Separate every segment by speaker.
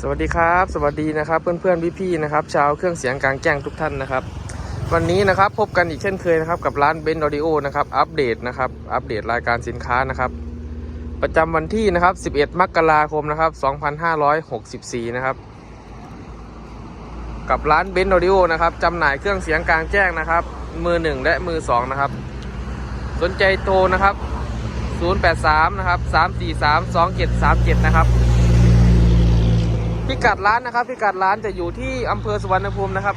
Speaker 1: สวัสดีครับ สวัสดีนะครับ เพื่อนๆพี่ๆนะครับชาวเครื่องเสียงกลางแจ้งทุกท่านนะครับ วันนี้นะครับพบกันอีกเช่นเคยนะครับกับร้านเบนซ์ออดิโอนะครับอัปเดตนะครับอัปเดตรายการสินค้านะครับ ประจำวันที่นะครับ 11 มกราคมนะครับ 2564 นะครับ กับร้านเบนซ์ออดิโอนะครับจำหน่ายเครื่องเสียงกลางแจ้งนะครับ มือ 1 และมือ 2 นะครับ สนใจโทรนะครับ 083 นะครับ 343 2737 นะครับ พิกัดร้านนะครับ พิกัดร้านจะอยู่ที่อำเภอสุวรรณภูมินะครับ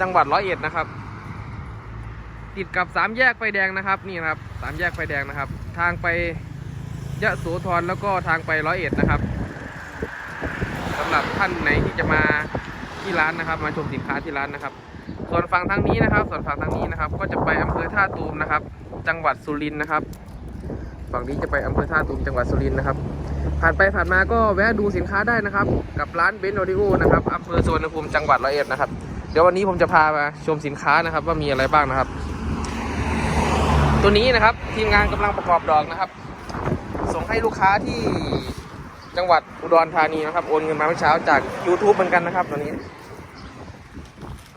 Speaker 1: จังหวัดร้อยเอ็ดนะครับ ติดกับสามแยกไฟแดงนะครับ นี่นะครับสามแยกไฟแดงนะครับ ทางไปยะโสธรแล้วก็ทางไปร้อยเอ็ดนะครับสำหรับท่านไหนที่จะมาที่ร้านนะครับ มาชมสินค้าที่ร้านนะครับ ส่วนฝั่งทางนี้นะครับ ส่วนฝั่งทางนี้นะครับ ก็จะไปอำเภอท่าตูมนะครับ จังหวัดสุรินทร์นะครับ ฝั่งนี้จะไปอำเภอท่าตูมจังหวัดสุรินทร์นะครับ ผ่านไปผ่านมาก็แวะดูสินค้าได้นะครับ กับร้านเบนซ์ออดิโอนะครับอำเภอสวรรณภูมิจังหวัดร้อยเอ็ดนะครับ เดี๋ยววันนี้ผมจะพามาชมสินค้านะครับ ว่ามีอะไรบ้างนะครับ ตัวนี้นะครับทีมงานกำลังประกอบดอกนะครับ ส่งให้ลูกค้าที่จังหวัดอุดรธานีนะครับ โอนเงินมาเมื่อเช้าจาก YouTube เหมือนกันนะครับตัวนี้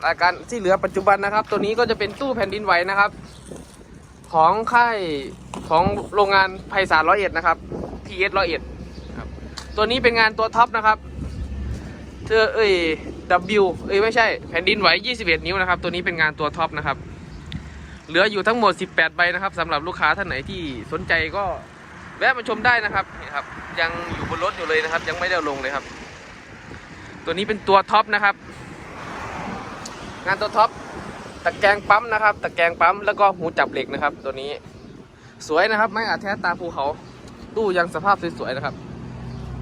Speaker 1: รายการที่เหลือปัจจุบันนะครับ ตัวนี้ก็จะเป็นตู้แผ่นดินไหวนะครับ ของค่ายของโรงงานไพศาลร้อยเอ็ดนะครับ PS ร้อยเอ็ด ตัวนี้เป็นงานตัวท็อปนะครับ เธอเอ้ย W เอ้ยไม่ใช่แผ่นดินไหว 21 นิ้วนะครับ ตัวนี้เป็นงานตัวท็อปนะครับ เหลืออยู่ทั้งหมด 18 ใบนะครับสำหรับลูกค้าท่านไหนที่สนใจก็แวะมาชมได้นะครับนี่ครับ ยังอยู่บนรถอยู่เลยนะครับ ยังไม่ได้ลงเลยครับ ตัวนี้เป็นตัวท็อปนะครับ งานตัวท็อปตะแกรงปั๊มนะครับ ตะแกรงปั๊มแล้วก็หูจับเหล็กนะครับ ตัวนี้ สวยนะครับ ไม่อาจแท้ตาภูเขา ตู้ยังสภาพสวยๆนะครับ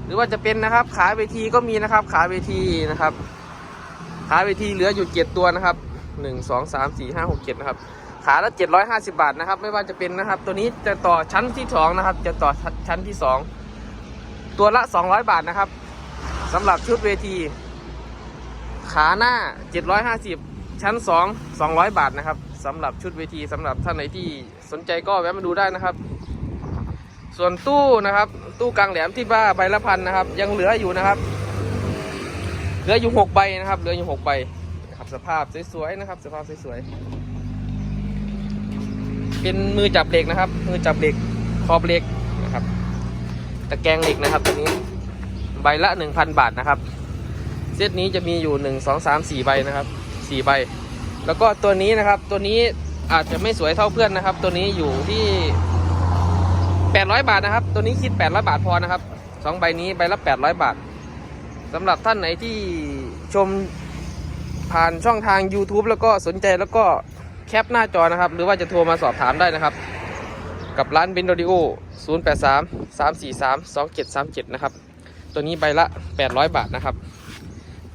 Speaker 1: รือว่าจะเป็นนะครับ ขาเวทีก็มีนะครับ ขาเวทีนะครับ ขาเวทีเหลืออยู่เจ็ดตัวนะครับหนึ่งสองสามสี่ห้าหกเจ็ดนะครับ ขาละเจ็ดร้อยห้าสิบาทนะครับ ไม่ว่าจะเป็นนะครับ ตัวนี้จะต่อชั้นที่สองนะครับ จะต่อชั้นที่สองตัวละสองร้อยบาทนะครับสำหรับชุดเวที ขาหน้าเจ็ดร้อยห้าสิบชั้นสองสองร้อยบาทนะครับสำหรับชุดเวทีสำหรับท่านไหนที่สนใจก็แวะมาดูได้นะครับ ส่วนตู้นะครับ ตู้กลางแหลมที่ว่าใบละพันนะครับ ยังเหลืออยู่นะครับ เหลืออยู่หกใบนะครับ เหลืออยู่หกใบนะครับสภาพสวยๆนะครับ สภาพสวยๆเป็นมือจับเหล็กนะครับ มือจับเหล็กขอบเหล็กนะครับ ตะแกรงเหล็กนะครับตัวนี้ใบละหนึ่งพันบาทนะครับเซตนี้จะมีอยู่หนึ่งสองสามสี่ใบนะครับสี่ใบ แล้วก็ตัวนี้นะครับ ตัวนี้อาจจะไม่สวยเท่าเพื่อนนะครับ ตัวนี้อยู่ที่ 800 บาทนะครับ ตัวนี้คิด 800 บาทพอนะครับสองใบนี้ใบละ 800 บาทสำหรับท่านไหนที่ชมผ่านช่องทาง YouTube แล้วก็สนใจแล้วก็แคปหน้าจอนะครับ หรือว่าจะโทรมาสอบถามได้นะครับ กับร้านบินโดดิโอ083 343 2737 นะครับ ตัวนี้ใบละ 800 บาทนะครับ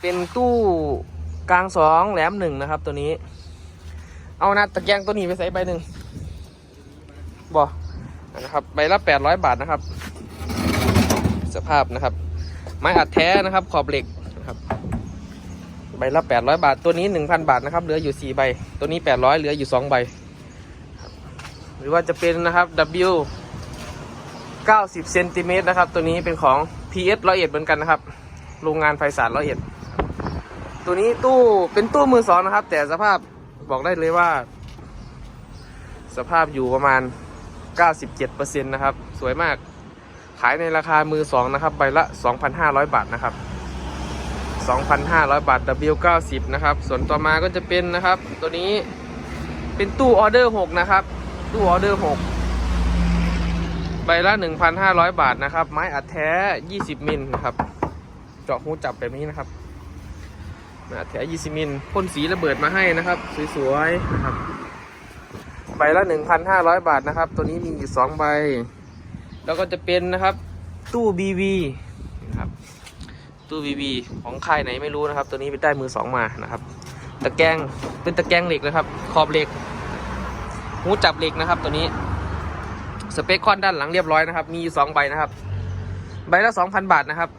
Speaker 1: เป็นตู้กลางสองแหลมหนึ่งนะครับ ตัวนี้ เอานะตะแกรงตัวนี้ไปใส่ใบหนึ่งบอ นะครับใบละ800บาทนะครับ สภาพนะครับ ไม้อัดแท้นะครับ ขอบเหล็กนะครับ ใบละ800บาท ตัวนี้1,000บาทนะครับ เหลืออยู่4ใบ ตัวนี้800เหลืออยู่2ใบครับหรือว่าจะเป็นนะครับ W 90เซนติเมตรนะครับ ตัวนี้เป็นของ PS ร้อยเอ็ดเหมือนกันนะครับ โรงงานไฟสารร้อยเอ็ดตัวนี้ตู้เป็นตู้มือสองนะครับ แต่สภาพบอกได้เลยว่า สภาพอยู่ประมาณ 97%นะครับ สวยมาก ขายในราคามือสองนะครับ ใบละ 2,500 บาทนะครับ 2,500 บาท W90 นะครับ ส่วนต่อมาก็จะเป็นนะครับ ตัวนี้เป็นตู้ออเดอร์ 6 นะครับ ตู้ออเดอร์ 6 ใบละ 1,500 บาทนะครับ ไม้อัดแท้ 20 มิลนะครับ เจาะหูจับแบบนี้นะครับอัดแท้20มิลพ่นสีระเบิดมาให้นะครับ สวยๆนะครับ ใบละ 1,500 บาทนะครับ ตัวนี้มีอยู่2ใบ แล้วก็จะเป็นนะครับตู้ BV นะครับตู้ BV ของค่ายไหนไม่รู้นะครับ ตัวนี้ไปได้มือสองมานะครับ ตะแกรงเป็นตะแกรงเหล็กนะครับ ขอบเหล็กหูจับเหล็กนะครับ ตัวนี้สเปคคอนด้านหลังเรียบร้อยนะครับ มีอยู่สองใบนะครับ ใบละ 2,000 บาทนะครับ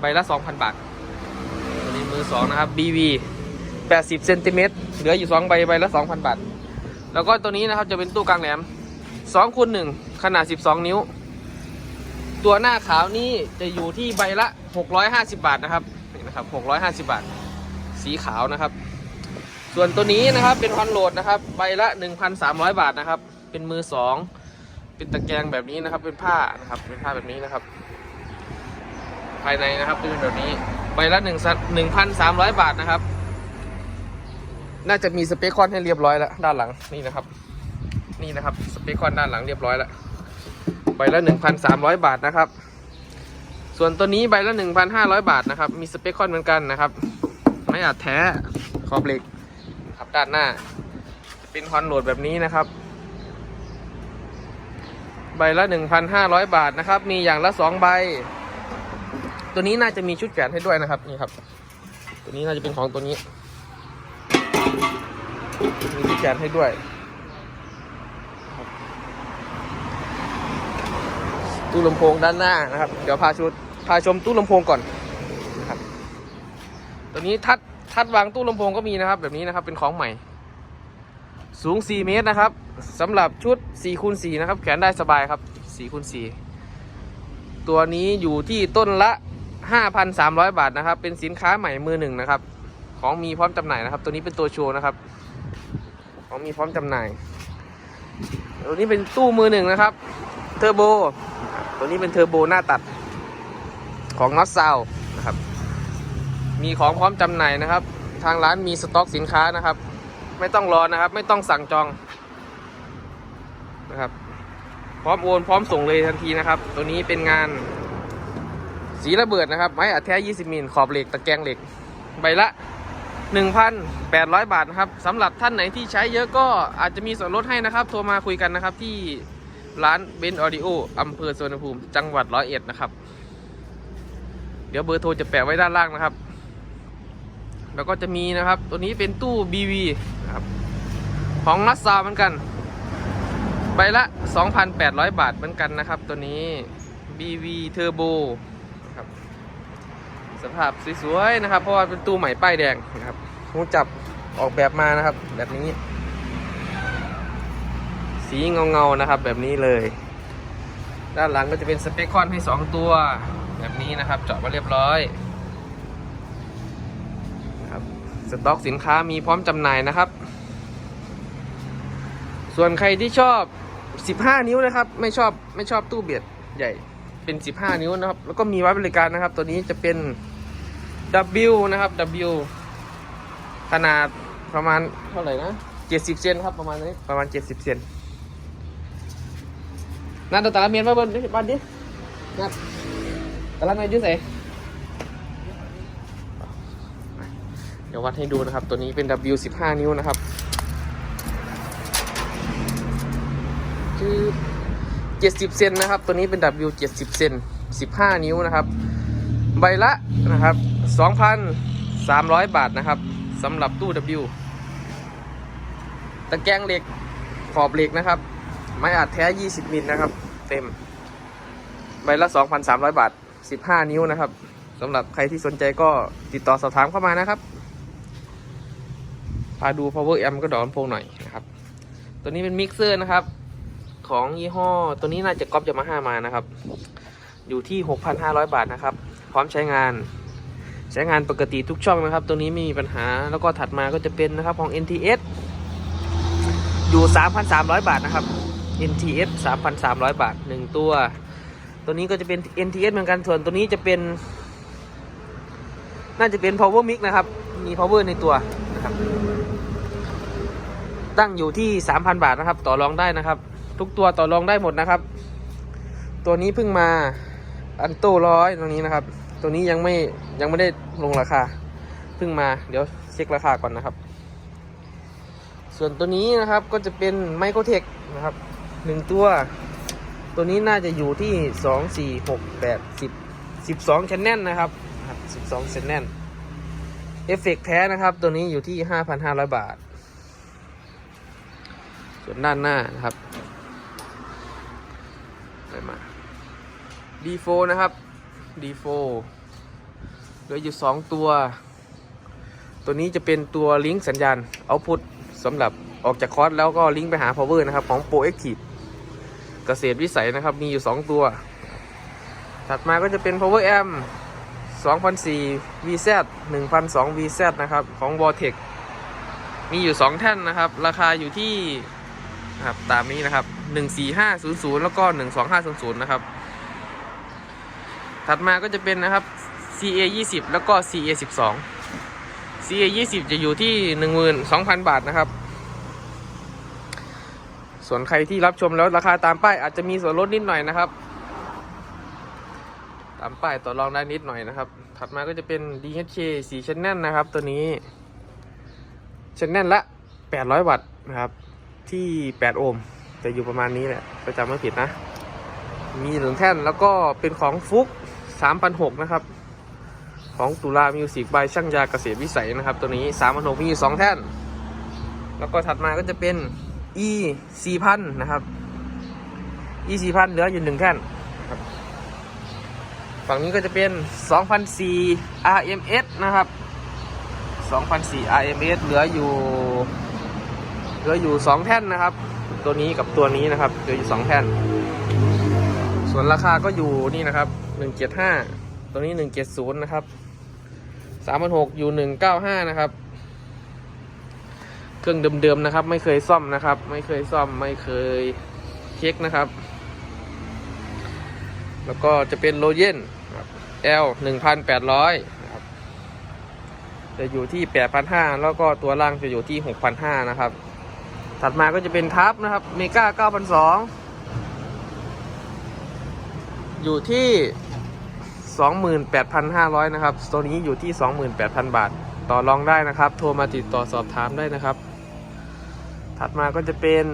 Speaker 1: ใบละ 2,000 บาทตัวนี้มือสองนะครับ BV 80เซนติเมตรเหลืออยู่สองใบใบละ 2,000 บาท แล้วก็ตัวนี้นะครับจะเป็นตู้กลางแหลม2คูณ1ขนาด 12 นิ้ว ตัวหน้าขาวนี้จะอยู่ที่ใบละ 650 บาทนะครับนี่นะครับ650 บาท สีขาวนะครับ ส่วนตัวนี้นะครับเป็นฮอนโหลดนะครับ ใบละ 1,300 บาทนะครับ เป็นมือสองเป็นตะแกรงแบบนี้นะครับ เป็นผ้านะครับ เป็นผ้าแบบนี้นะครับ ภายในนะครับเป็นแบบนี้ ใบละ1 1,300 บาทนะครับ น่าจะมีสเปคคอนให้เรียบร้อยแล้วด้านหลังนี่นะครับ นี่นะครับสเปคคอนด้านหลังเรียบร้อยแล้วใบละ 1,300 บาทนะครับ ส่วนตัวนี้ใบละ 1,500 บาทนะครับ มีสเปคคอนเหมือนกันนะครับ ไม่อาจแท้ขอบเหล็กครับด้านหน้าเป็นคอนโหลดแบบนี้นะครับ ใบละ 1,500 บาทนะครับ มีอย่างละ 2 ใบ ตัวนี้น่าจะมีชุดแขนให้ด้วยนะครับนี่ครับ ตัวนี้น่าจะเป็นของตัวนี้ มีแขวนให้ด้วยตู้ลำโพงด้านหน้านะครับ เดี๋ยวพาชุดพาชมตู้ลำโพงก่อนนะครับตัวนี้ทัดทัดวางตู้ลำโพงก็มีนะครับ แบบนี้นะครับเป็นของใหม่ สูง 4 เมตรนะครับสำหรับชุด4คูณ4นะครับ แขวนได้สบายครับ4คูณ4ตัวนี้อยู่ที่ต้นละ 5,300 บาทนะครับ เป็นสินค้าใหม่มือหนึ่งนะครับ ของมีพร้อมจำหน่ายนะครับ ตัวนี้เป็นตัวโชว์นะครับ ของมีพร้อมจำหน่ายตัวนี้เป็นตู้มือหนึ่งนะครับ เทอร์โบ ตัวนี้เป็นเทอร์โบหน้าตัดของน็อตซาวนะครับ มีของพร้อมจำหน่ายนะครับ ทางร้านมีสต็อกสินค้านะครับ ไม่ต้องรอนะครับ ไม่ต้องสั่งจองนะครับ พร้อมโอนพร้อมส่งเลยทันทีนะครับ ตัวนี้เป็นงานสีระเบิดนะครับ ไม้อัดแท้ 20 มิลขอบเหล็กตะแกรงเหล็ก ใบละ 1,800 บาทนะครับสำหรับท่านไหนที่ใช้เยอะก็อาจจะมีส่วนลดให้นะครับ โทรมาคุยกันนะครับที่ร้านเบนออดิโออำเภอสวนภูมิจังหวัดร้อยเอ็ดนะครับ เดี๋ยวเบอร์โทรจะแปะไว้ด้านล่างนะครับ แล้วก็จะมีนะครับ ตัวนี้เป็นตู้ BV นะครับ ของนัสซาเหมือนกัน ใบละ 2,800 บาทเหมือนกันนะครับ ตัวนี้ BV Turbo นะครับ สภาพสวยๆนะครับ เพราะว่าเป็นตู้ใหม่ป้ายแดงนะครับหูจับออกแบบมานะครับ แบบนี้ สีเงาๆนะครับ แบบนี้เลย ด้านหลังก็จะเป็นสเปคคอนให้ 2 ตัว แบบนี้นะครับ เจาะมาเรียบร้อยนะครับสต็อกสินค้ามีพร้อมจำหน่ายนะครับ ส่วนใครที่ชอบ 15 นิ้วนะครับ ไม่ชอบไม่ชอบตู้เบียดใหญ่ เป็น 15 นิ้วนะครับ แล้วก็มีไว้บริการนะครับ ตัวนี้จะเป็น W นะครับ W ขนาดประมาณเท่าไหร่นะ 70 เซนครับประมาณนี้ประมาณ 70 เซนนั่นตัวตาลเมียนมาบนบ้านดินั่นตาลเมียนยุ่ใส่เดี๋ยววัดให้ดูนะครับ ตัวนี้เป็น W 15 นิ้วนะครับคือ 70 เซนนะครับ ตัวนี้เป็น W 70 เซน15 นิ้วนะครับ ใบละนะครับ 2,300 บาทนะครับสำหรับตู้ W ตะแกรงเหล็กขอบเหล็กนะครับ ไม้อัดแท้ 20 มิลนะครับ เต็ม ใบละ 2,300 บาท 15 นิ้วนะครับสำหรับใครที่สนใจก็ติดต่อสอบถามเข้ามานะครับ พาดู power amp ก็ดอกลำโพงหน่อยนะครับ ตัวนี้เป็นมิกเซอร์นะครับ ของยี่ห้อ ตัวนี้น่าจะก๊อปยามาฮ่ามานะครับ อยู่ที่ 6,500 บาทนะครับ พร้อมใช้งาน ใช้งานปกติทุกช่องนะครับ ตัวนี้ไม่มีปัญหาแล้วก็ถัดมาก็จะเป็นนะครับของ NTS อยู่ 3,300 บาทนะครับ NTS 3,300 บาท 1 ตัว ตัวนี้ก็จะเป็น NTS เหมือนกันส่วนตัวนี้จะเป็น น่าจะเป็น power mix นะครับ มี power ในตัวนะครับ ตั้งอยู่ที่ 3,000 บาทนะครับ ต่อรองได้นะครับ ทุกตัวต่อรองได้หมดนะครับ ตัวนี้เพิ่งมาอันโต้ร้อยตรงนี้นะครับ ตัวนี้ยังไม่ยังไม่ได้ลงราคาเพิ่งมาเดี๋ยวเช็คราคาก่อนนะครับ ส่วนตัวนี้นะครับก็จะเป็นไมโครเทคนะครับหนึ่งตัว ตัวนี้น่าจะอยู่ที่สองสี่หกแปดสิบสิบสองชั้นแน่นนะครับสิบสองชั้นแน่นเอฟเฟกแท้นะครับ ตัวนี้อยู่ที่ห้าพันห้าร้อยบาท ส่วนด้านหน้านะครับ ไปมา D4 นะครับ D4 เหลืออยู่ 2 ตัว ตัวนี้จะเป็นตัวลิงก์สัญญาณเอาพุทสำหรับออกจากคอร์สแล้วก็ลิงก์ไปหา power นะครับ ของ Pro Active เกษตรวิสัยนะครับ มีอยู่ 2 ตัว ถัดมาก็จะเป็น power amp 2004 VZ 1002 VZ นะครับ ของ v o r t e x มีอยู่ 2 แท่นนะครับ ราคาอยู่ที่นะครับตามนี้นะครับ 14500 แล้วก็ 12500 นะครับ ถัดมาก็จะเป็นนะครับ CA 20แล้วก็ CA 12 CA 20จะอยู่ที่ 12,000 บาทนะครับ ส่วนใครที่รับชมแล้วราคาตามป้ายอาจจะมีส่วนลดนิดหน่อยนะครับ ตามป้ายต่อรองได้นิดหน่อยนะครับ ถัดมาก็จะเป็น DHK 4 Channel นะครับ ตัวนี้ Channel ละ 800 วัตต์นะครับ ที่ 8 โอห์ม จะอยู่ประมาณนี้แหละก็จำไม่ผิดนะ มีหนึ่งแท่นแล้วก็เป็นของฟุก3,600นหกนะครับ ของตุลามิวสิกบายช่างยาเกษตรวิสัยนะครับ ตัวนี้3,600มีอยู่2แท่น แล้วก็ถัดมาก็จะเป็น e 4,000นนะครับ e 4,000เหลืออยู่หนึ่งแท่นฝั่งนี้ก็จะเป็น2,004 RMS นะครับ2,004 RMS เหลืออยู่ เหลืออยู่ 2 แท่นนะครับ ตัวนี้กับตัวนี้นะครับเหลืออยู่2แท่น ส่วนราคาก็อยู่นี่นะครับ175ตัวนี้170นะครับ3,600อยู่195นะครับ เครื่องเดิมๆนะครับ ไม่เคยซ่อมนะครับ ไม่เคยซ่อมไม่เคยเช็คนะครับ แล้วก็จะเป็นโลเยน L 1,800นะครับจะอยู่ที่8,500แล้วก็ตัวล่างจะอยู่ที่6,500นะครับ ถัดมาก็จะเป็นทับนะครับเมกา9,200อยู่ที่ 28,500 นะครับ ตัวนี้อยู่ที่ 28,000 บาท ต่อรองได้นะครับ โทรมาติดต่อสอบถามได้นะครับ ถัดมาก็จะเป็น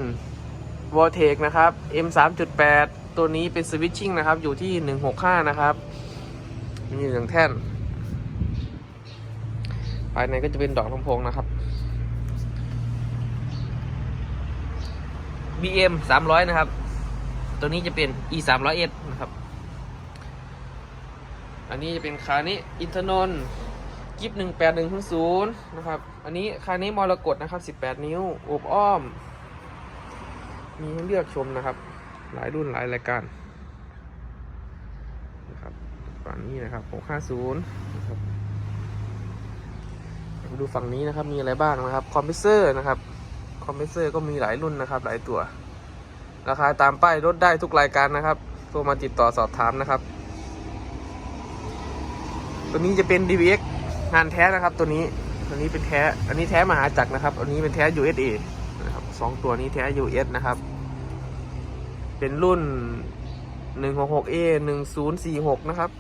Speaker 1: v o r t e x นะครับ M 3.8 ตัวนี้เป็นสวิตชิ่งนะครับ อยู่ที่ 165 นะครับมีหนึ่งแท่น ภายในก็จะเป็นดอกลำโพงนะครับ BM 300 นะครับ ตัวนี้จะเป็น E 300S นะครับ อันนี้จะเป็นคานี้อินทนนท์กิฟหนึ่งแปดหนึ่งศูนย์นะครับ อันนี้คานี้มรกตนะครับสิบแปดนิ้วอบอ้อม มีให้เลือกชมนะครับ หลายรุ่นหลายรายการนะครับฝั่งนี้นะครับหกห้าศูนย์นะครับดูฝั่งนี้นะครับมีอะไรบ้างนะครับ คอมเพรสเซอร์นะครับ คอมเพรสเซอร์ก็มีหลายรุ่นนะครับ หลายตัว ราคาตามป้ายลดได้ทุกรายการนะครับโทรมาติดต่อสอบถามนะครับ ตัวนี้จะเป็น DVX งานแท้นะครับ ตัวนี้ตัวนี้เป็นแท้ อันนี้แท้มหาจักรนะครับ อันนี้เป็นแท้ USA นะครับสองตัวนี้แท้ US นะครับ เป็นรุ่น 166A 1046 นะครับ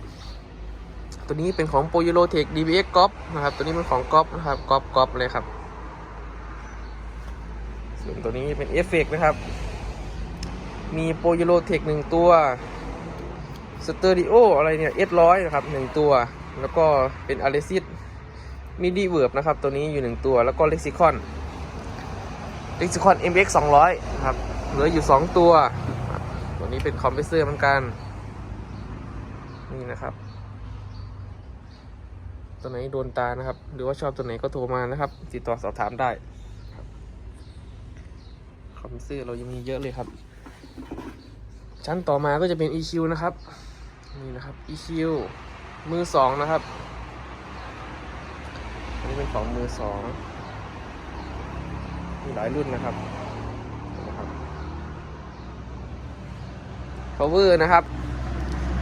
Speaker 1: ตัวนี้เป็นของ p o y o l o t e c h DVX g o p นะครับ ตัวนี้เป็นของ g o p นะครับ g o p g o p เลยครับ ส่วนตัวนี้เป็นเอฟเฟกนะครับ มี p o y o l o t e c h หนึ่งตัวสเตอริโออะไรเนี่ยเอสร้อยนะครับหนึ่งตัว แล้วก็เป็นอ l เลซิสมีดีเวิร์บนะครับ ตัวนี้อยู่หนึ่งตัว แล้วก็เล็กซิคอนเล็กซิคอน MX 200นะครับ เหลืออยู่สองตัว ตัวนี้เป็นคอมเพรสเซอร์เหมือนกัน นี่นะครับตัวไหนโดนตานะครับ หรือว่าชอบตัวไหนก็โทรมานะครับ ติดต่อสอบถามได้ คอมเพรสเซอร์เรายังมีเยอะเลยครับ ชั้นต่อมาก็จะเป็น EQ นะครับ นี่นะครับ EQ มือสองนะครับอันนี้เป็นของมือสองมีหลายรุ่นนะครับนะครับ power นะครับ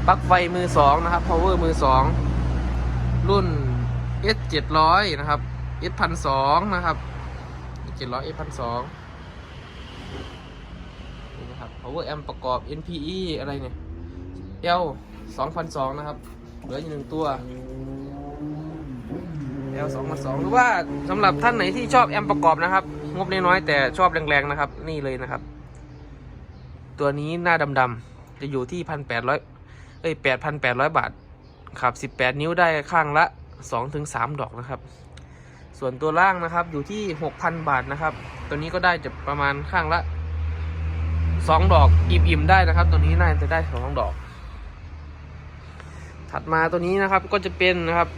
Speaker 1: ปลั๊กไฟมือสองนะครับ power มือสองรุ่น S 700นะครับ S พันสองนะครับ S 700 S พันสอง นะครับ power amp ประกอบ NPE อะไรเนี่ย L 2002 นะครับ เหลืออยู่หนึ่งตัว L 2002หรือว่าสำหรับท่านไหนที่ชอบแอมประกอบนะครับ งบน้อยๆแต่ชอบแรงๆนะครับ นี่เลยนะครับ ตัวนี้หน้าดำๆจะอยู่ที่พันแปดร้อยเอ้ยแปดพันแปดร้อยบาทครับสิบแปดนิ้วได้ข้างละสองถึงสามดอกนะครับ ส่วนตัวล่างนะครับอยู่ที่หกพันบาทนะครับ ตัวนี้ก็ได้จะประมาณข้างละ สองดอกอิ่มๆได้นะครับ ตัวนี้น่าจะได้สองดอก ถัดมาตัวนี้นะครับก็จะเป็นนะครับ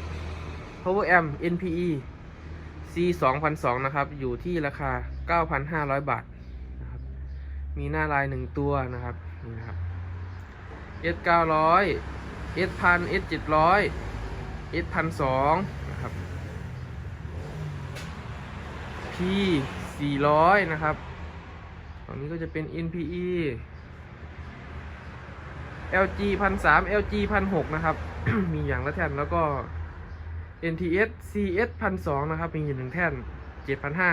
Speaker 1: Power Amp NPE C 2002นะครับ อยู่ที่ราคา 9,500 บาทนะครับ มีหน้าลายหนึ่งตัวนะครับนี่นะครับ S 900 S 1000 S 700 S พันสองนะครับ P สี่ร้อยนะครับ ฝั่งนี้ก็จะเป็น NPE LG พันสาม LG พันหกนะครับ มีอย่างละแท่นแล้วก็ NTS CS พันสองนะครับ มีอยู่หนึ่งแท่นเจ็ดพันห้า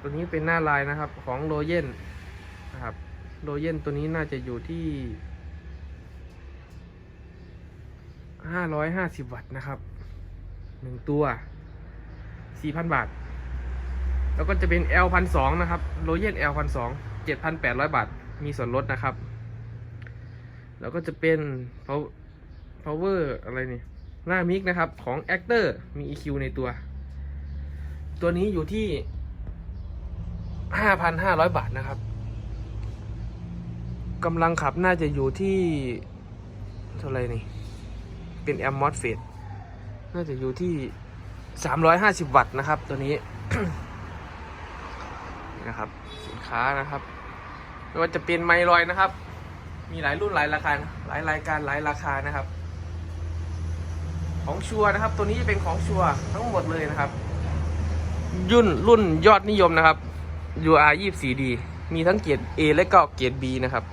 Speaker 1: ตัวนี้เป็นหน้าลายนะครับของโรเยนนะครับโรเยนตัวนี้น่าจะอยู่ที่ห้าร้อยห้าสิบวัตต์นะครับหนึ่งตัวสี่พันบาท แล้วก็จะเป็น L พันสองนะครับโรเยน L พันสองเจ็ดพันแปดร้อยบาท มีส่วนลดนะครับ แล้วก็จะเป็น power อะไรนี่ หน้ามิกนะครับ ของ Actor มี EQ ในตัว ตัวนี้อยู่ที่5,500บาทนะครับกำลังขับน่าจะอยู่ที่เท่าไรนี่ เป็นแอมมอสเฟดน่าจะอยู่ที่350วัตต์นะครับ ตัวนี้ นะครับ สินค้านะครับไม่ว่าจะเป็นไมลอยนะครับ มีหลายรุ่นหลายราคา หลายรายการหลายราคานะครับ ของชัวร์นะครับ ตัวนี้จะเป็นของชัวร์ทั้งหมดเลยนะครับ ยุ่นรุ่นยอดนิยมนะครับ UR 24D มีทั้งเกียรด A และก็เกียรด B นะครับ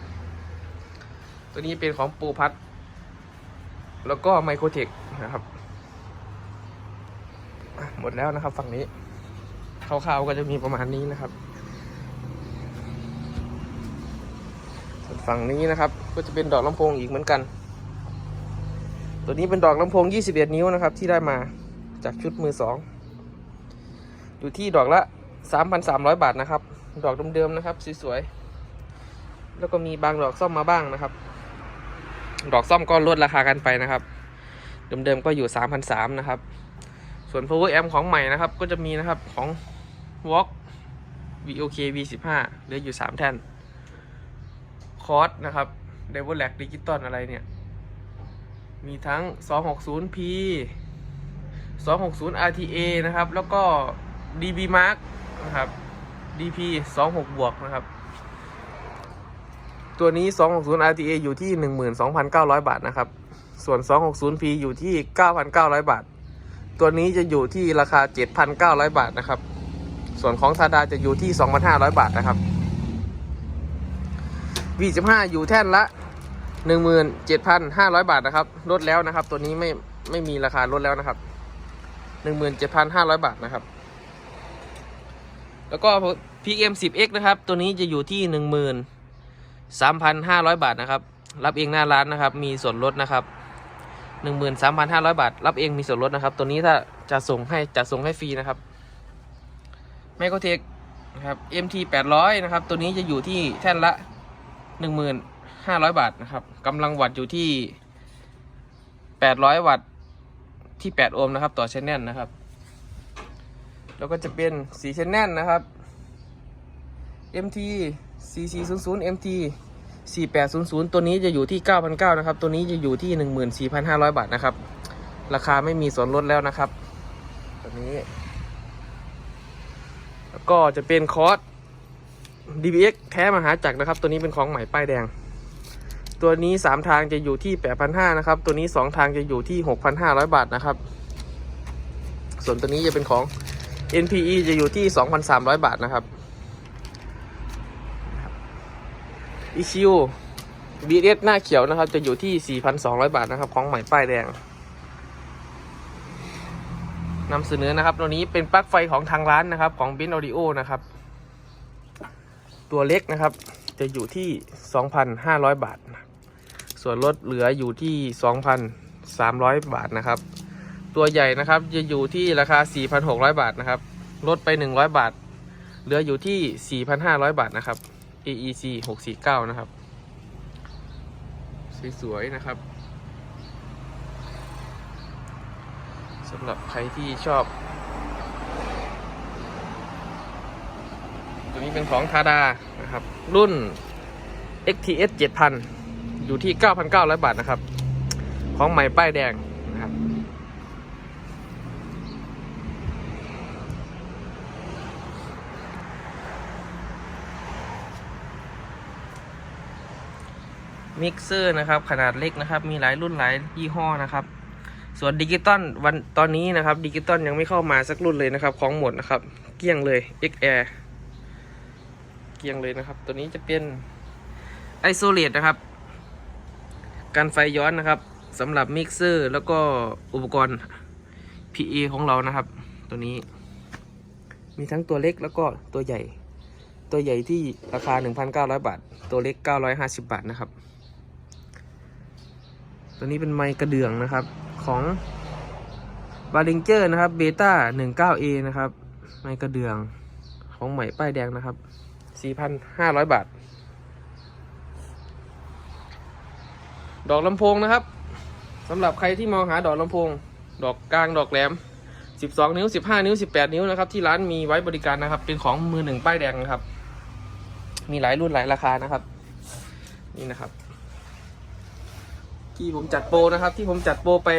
Speaker 1: ตัวนี้เป็นของปูพัทแล้วก็ไมโครเทคนะครับหมดแล้วนะครับฝั่งนี้คร่าวๆก็จะมีประมาณนี้นะครับ ส่วน ฝั่งนี้นะครับ ก็จะเป็นดอกลำโพงอีกเหมือนกัน ตัวนี้เป็นดอกลำโพง 21 นิ้วนะครับ ที่ได้มาจากชุดมือสองอยู่ที่ดอกละ 3,300 บาทนะครับ ดอกเดิมๆนะครับสวยๆแล้วก็มีบางดอกซ่อมมาบ้างนะครับ ดอกซ่อมก็ลดราคากันไปนะครับเดิมๆก็อยู่ 3,300นะครับ ส่วน power amp ของใหม่นะครับ ก็จะมีนะครับของ Walk VOK V15 เหลืออยู่ 3 แท่น คอร์สนะครับ d e v o l a c Digital อะไรเนี่ย มีทั้ง 260p 260 RTA นะครับ แล้วก็ DB Mark นะครับ DP 26 บวกนะครับ ตัวนี้ 260 RTA อยู่ที่ 12,900 บาทนะครับ ส่วน 260p อยู่ที่ 9,900 บาท ตัวนี้จะอยู่ที่ราคา 7,900 บาทนะครับ ส่วนของทาดาจะอยู่ที่ 2,500 บาทนะครับ V15 อยู่แท่นละ 17,500 บาทนะครับลดแล้วนะครับ ตัวนี้ไม่ไม่มีราคาลดแล้วนะครับ 17,500 บาทนะครับ แล้วก็ PM 10X นะครับ ตัวนี้จะอยู่ที่ 13,500 บาทนะครับ รับเองหน้าร้านนะครับ มีส่วนลดนะครับ13,500 บาท รับเองมีส่วนลดนะครับ ตัวนี้ถ้าจะส่งให้จะส่งให้ฟรีนะครับไมโครเทคนะครับ MT 800นะครับ ตัวนี้จะอยู่ที่แท่นละ 15,500บาทนะครับกำลังวัตต์อยู่ที่800วัตต์ที่8โอห์มนะครับ ต่อชแนลนะครับ แล้วก็จะเป็นสีชแนลนะครับ MT CC00 MT 4800 ตัวนี้จะอยู่ที่ 9,900นะครับ ตัวนี้จะอยู่ที่ 14,500 บาทนะครับ ราคาไม่มีส่วนลดแล้วนะครับ ตัวนี้ แล้วก็จะเป็นคอร์ส DBX แท้มหาจักรนะครับ ตัวนี้เป็นของใหม่ป้ายแดง ตัวนี้ 3 ทางจะอยู่ที่ 8,500นะครับ ตัวนี้ 2 ทางจะอยู่ที่ 6,500 บาทนะครับ ส่วนตัวนี้จะเป็นของ NPE จะอยู่ที่ 2,300 บาทนะครับ EQ BS หน้าเขียวนะครับ จะอยู่ที่ 4,200 บาทนะครับ ของใหม่ป้ายแดงนำเสนอนะครับ ตัวนี้เป็นปลั๊กไฟของทางร้านนะครับ ของ b i n Audio นะครับ ตัวเล็กนะครับ จะอยู่ที่ 2,500 บาท ส่วนลดเหลืออยู่ที่ 2,300 บาทนะครับ ตัวใหญ่นะครับจะอยู่ที่ราคา 4,600 บาทนะครับ ลดไป 100 บาท เหลืออยู่ที่ 4,500 บาทนะครับ AEC 649 นะครับ สวยๆนะครับสำหรับใครที่ชอบ ตัวนี้เป็นของทาดานะครับ รุ่น XTS 7000 อยู่ที่ 9,900 บาทนะครับ ของใหม่ป้ายแดงนะครับมิกเซอร์นะครับ ขนาดเล็กนะครับ มีหลายรุ่นหลายยี่ห้อนะครับ ส่วนดิจิตอลวันตอนนี้นะครับดิจิตอลยังไม่เข้ามาสักรุ่นเลยนะครับ ของหมดนะครับ เกลี้ยงเลย XR เกียงเลยนะครับ ตัวนี้จะเป็นไอโซเลตนะครับกันไฟย้อนนะครับสำหรับมิกเซอร์แล้วก็อุปกรณ์ PA ของเรานะครับ ตัวนี้ มีทั้งตัวเล็กแล้วก็ตัวใหญ่ ตัวใหญ่ที่ราคา 1,900 บาท ตัวเล็ก 950 บาทนะครับ ตัวนี้เป็นไมค์กระเดื่องนะครับของบาริงเจอร์นะครับเบต้า 19A นะครับ ไมค์กระเดื่องของใหม่ป้ายแดงนะครับ 4,500 บาท ดอกลำโพงนะครับสำหรับใครที่มองหาดอกลำโพง ดอกกลางดอกแหลม 12 นิ้ว 15 นิ้ว 18 นิ้วนะครับ ที่ร้านมีไว้บริการนะครับ เป็นของมือหนึ่งป้ายแดงนะครับ มีหลายรุ่นหลายราคานะครับ นี่นะครับที่ผมจัดโปรนะครับ ที่ผมจัดโปรไป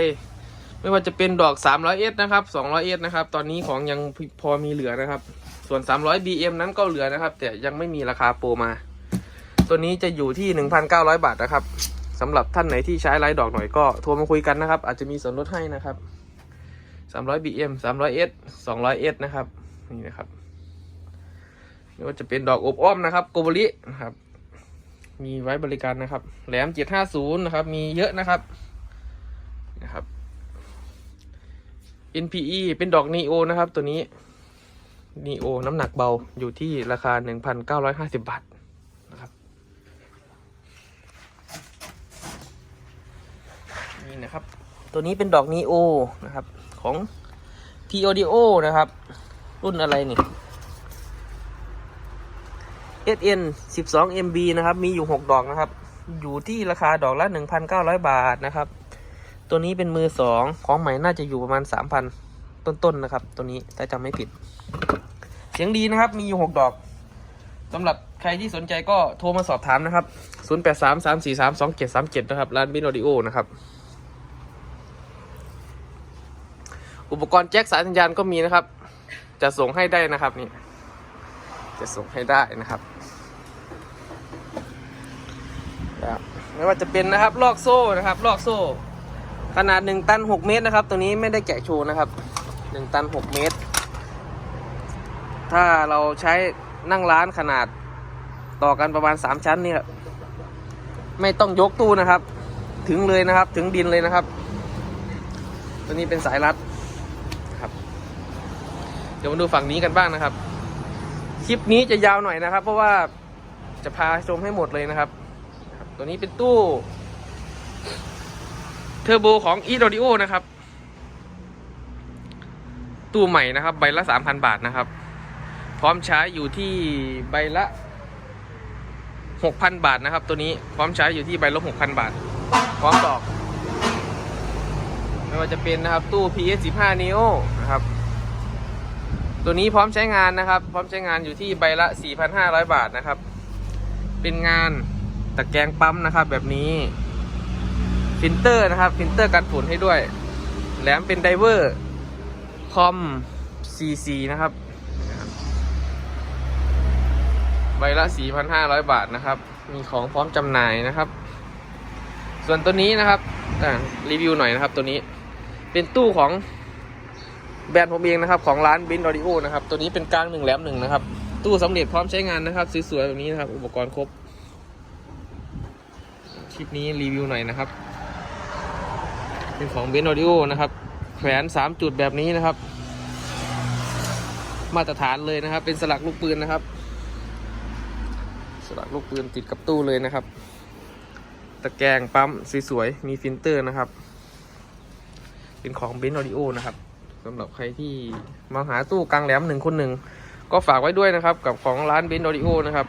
Speaker 1: ไม่ว่าจะเป็นดอก 300S นะครับ 200S นะครับ ตอนนี้ของยังพอมีเหลือนะครับ ส่วน 300 BM นั้นก็เหลือนะครับ แต่ยังไม่มีราคาโปรมา ตัวนี้จะอยู่ที่ 1,900 บาทนะครับสำหรับท่านไหนที่ใช้ไลน์ดอกหน่อยก็โทรมาคุยกันนะครับ อาจจะมีส่วนลดให้นะครับ 300 BM 300S 200S นะครับ นี่นะครับไม่ว่าจะเป็นดอกอบอ้อมนะครับโกบรินะครับ มีไว้บริการนะครับ แหลม 750 นะครับ มีเยอะนะครับนะครับ NPE เป็นดอก Neo นะครับตัวนี้ Neo น้ำหนักเบาอยู่ที่ราคา 1,950 บาทนะครับ นี่นะครับ ตัวนี้เป็นดอก Neo นะครับ ของ T Audio นะครับ รุ่นอะไรนี่ SN 12 MB นะครับ มีอยู่ 6 ดอกนะครับ อยู่ที่ราคาดอกละ 1,900 บาทนะครับ ตัวนี้เป็นมือ 2 ของใหม่น่าจะอยู่ประมาณ 3,000 ต้นๆนะครับ ตัวนี้ถ้าจำไม่ผิด เสียงดีนะครับ มีอยู่6ดอกสำหรับใครที่สนใจก็โทรมาสอบถามนะครับ 0833432737 นะครับ ร้านบินออดิโอนะครับ อุปกรณ์แจ็คสายสัญญาณก็มีนะครับ จะส่งให้ได้นะครับนี่ จะส่งให้ได้นะครับนะครับไม่ว่าจะเป็นนะครับ ลอกโซ่นะครับ ลอกโซ่ ขนาด 1 ตัน 6 เมตรนะครับ ตัวนี้ไม่ได้แกะโชว์นะครับ 1ตัน6เมตร ถ้าเราใช้นั่งร้านขนาดต่อกันประมาณ3ชั้นนี่ยไม่ต้องยกตู้นะครับ ถึงเลยนะครับถึงดินเลยนะครับ ตัวนี้เป็นสายรัดครับ เดี๋ยวมาดูฝั่งนี้กันบ้างนะครับ คลิปนี้จะยาวหน่อยนะครับ เพราะว่าจะพาชมให้หมดเลยนะครับ ตัวนี้เป็นตู้เทอร์โบของ e a u d i o นะครับ ตู้ใหม่นะครับ ใบละ3,000บาทนะครับ พร้อมใช้อยู่ที่ใบละ6,000บาทนะครับ ตัวนี้พร้อมใช้อยู่ที่ใบละ6,000บาท พร้อมดอก ไม่ว่าจะเป็นนะครับตู้ PS 15นิ้วนะครับ ตัวนี้พร้อมใช้งานนะครับ พร้อมใช้งานอยู่ที่ใบละ 4,500 บาทนะครับ เป็นงานตะแกรงปั๊มนะครับ แบบนี้ฟิลเตอร์นะครับฟิลเตอร์กันฝุ่นให้ด้วย แหลมเป็นไดเวอร์ คอม CC นะครับ ใบละ 4,500 บาทนะครับ มีของพร้อมจำหน่ายนะครับ ส่วนตัวนี้นะครับรีวิวหน่อยนะครับตัวนี้ เป็นตู้ของแบรนด์ผมเองนะครับ ของร้านบินออดิโอนะครับ ตัวนี้เป็นกลางหนึ่งแหลมหนึ่งนะครับ ตู้สำเร็จพร้อมใช้งานนะครับสวยๆแบบนี้นะครับ อุปกรณ์ครบคลิปนี้รีวิวหน่อยนะครับ เป็นของเบนออดิโอนะครับ ขวนสามจุดแบบนี้นะครับ มาตรฐานเลยนะครับ เป็นสลักลูกปืนนะครับ สลักลูกปืนติดกับตู้เลยนะครับ ตะแกรงปั๊มสวยๆมีฟิลเตอร์นะครับ เป็นของเบนออดิโอนะครับสำหรับใครที่มองหาตู้กลางแหลมหนึ่งคนหนึ่งก็ฝากไว้ด้วยนะครับ กับของร้านเบนออดิโอนะครับ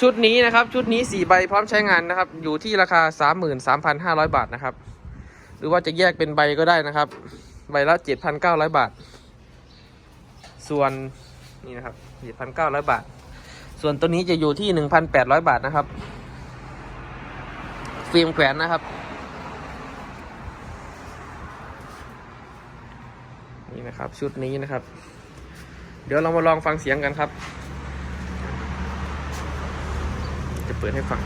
Speaker 1: ชุดนี้นะครับ ชุดนี้สี่ใบพร้อมใช้งานนะครับ อยู่ที่ราคาสามหมื่นสามพันห้าร้อยบาทนะครับ หรือว่าจะแยกเป็นใบก็ได้นะครับ ใบละเจ็ดพันเก้าร้อยบาท ส่วนนี่นะครับเจ็ดพันเก้าร้อยบาท ส่วนตัวนี้จะอยู่ที่หนึ่งพันแปดร้อยบาทนะครับ ฟิล์มแขวนนะครับ นี่นะครับชุดนี้นะครับ เดี๋ยวเรามาลองฟังเสียงกันครับ จะเปิดให้ฟัง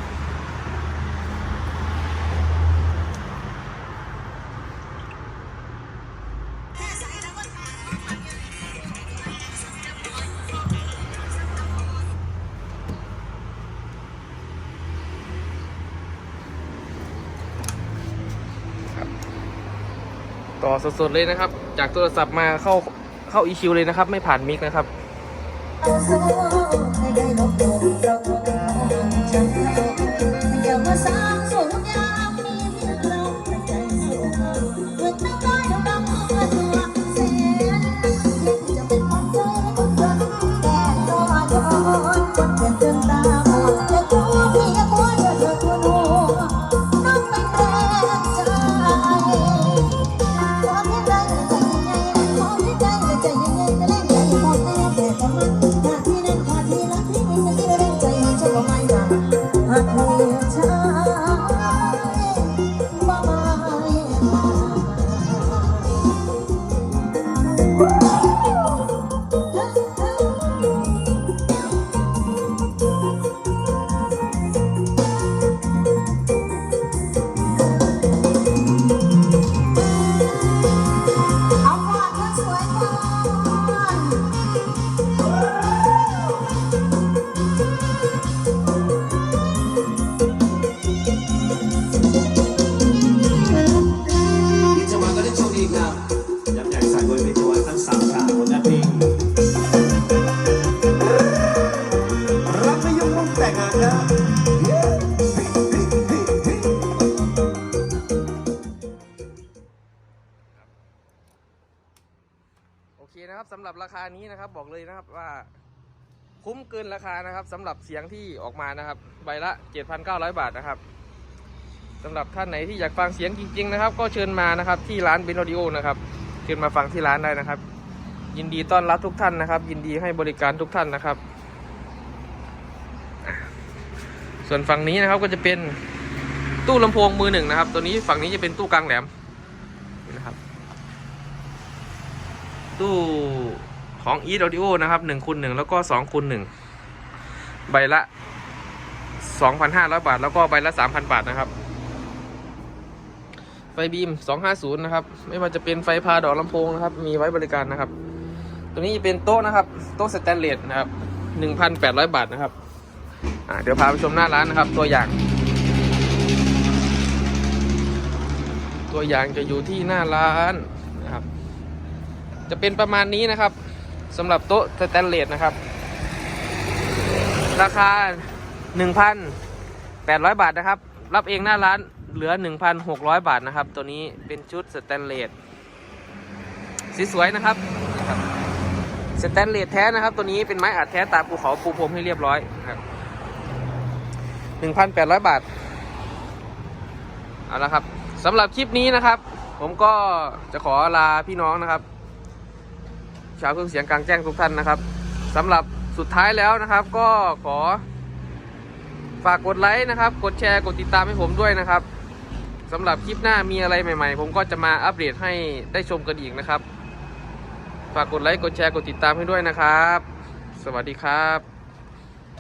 Speaker 1: อสดๆเลยนะครับ จากโทรศัพท์มาเข้าเข้า EQ เลยนะครับ ไม่ผ่านมิกนะครับ
Speaker 2: คุ้มเกิน
Speaker 3: ราคา
Speaker 1: นะครับสำหรับเสียงที่ออกมานะครับ ใบละ 7,900 บาทนะครับสำหรับท่านไหนที่อยากฟังเสียงจริง ๆ นะครับ ก็เชิญมานะครับที่ร้านเบนอดิโอนะครับเชิญมาฟังที่ร้านได้นะครับ ยินดีต้อนรับทุกท่านนะครับ ยินดีให้บริการทุกท่านนะครับ ส่วนฝั่งนี้นะครับก็จะเป็นตู้ลำโพงมือหนึ่งนะครับ ตัวนี้ฝั่งนี้จะเป็นตู้กลางแหลมนี่นะครับ ตู้ ของ e a u d i o นะครับ1คูณ1แล้วก็2คูณ1ใบละ 2,500 บาท แล้วก็ใบละ 3,000 บาทนะครับ ไฟบีม 250 นะครับ ไม่ว่าจะเป็นไฟพาดอกลำโพงนะครับ มีไว้บริการนะครับ ตัวนี้จะเป็นโต๊ะนะครับ โต๊ะสแตนเลสนะครับ 1,800 บาทนะครับเดี๋ยวพาไปชมหน้าร้านนะครับ ตัวอย่าง ตัวอย่างจะอยู่ที่หน้าร้านนะครับ จะเป็นประมาณนี้นะครับ สำหรับโต๊ะสแตนเลสนะครับ ราคา 1,800 บาทนะครับ รับเองหน้าร้านเหลือ 1,600 บาทนะครับ ตัวนี้เป็นชุดสแตนเลสสีสวยนะครับนะครับสแตนเลสแท้นะครับ ตัวนี้เป็นไม้อัดแท้ตามภูเขาปูพรมให้เรียบร้อยนะครับ1,800 บาทเอาละครับสำหรับคลิปนี้นะครับ ผมก็จะขอลาพี่น้องนะครับ ชาวเครื่องเสียงกลางแจ้งทุกท่านนะครับสำหรับสุดท้ายแล้วนะครับ ก็ขอ ฝากกดไลค์นะครับ กดแชร์กดติดตามให้ผมด้วยนะครับสำหรับคลิปหน้ามีอะไรใหม่ ๆ ผมก็จะมาอัปเดตให้ได้ชมกันอีกนะครับ ฝากกดไลค์กดแชร์กดติดตามให้ด้วยนะครับ สวัสดีครับ